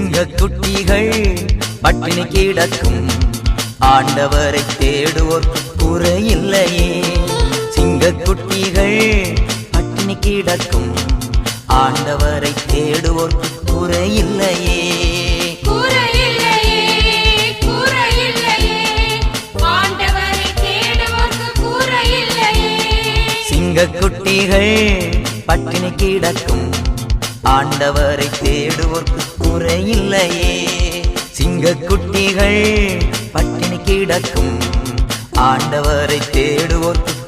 சிங்கக்குட்டிகள் பட்டினி கிடக்கும். ஆண்டவரை தேடுவோர்க்கு குறையில்லையே சிங்கக்குட்டிகள் பட்டினி கிடக்கும். ஆண்டவரை தேடுவோர்க்கு குறையில்லையே குறையில்லையே சிங்கக்குட்டிகள் பட்டினி கிடக்கும். ஆண்டவரை தேடுவோர்க்கு குறையில்லையே. சிங்கக்குட்டிகள் பட்டினி கிடக்கும். ஆண்டவரை தேடுவோர்க்கு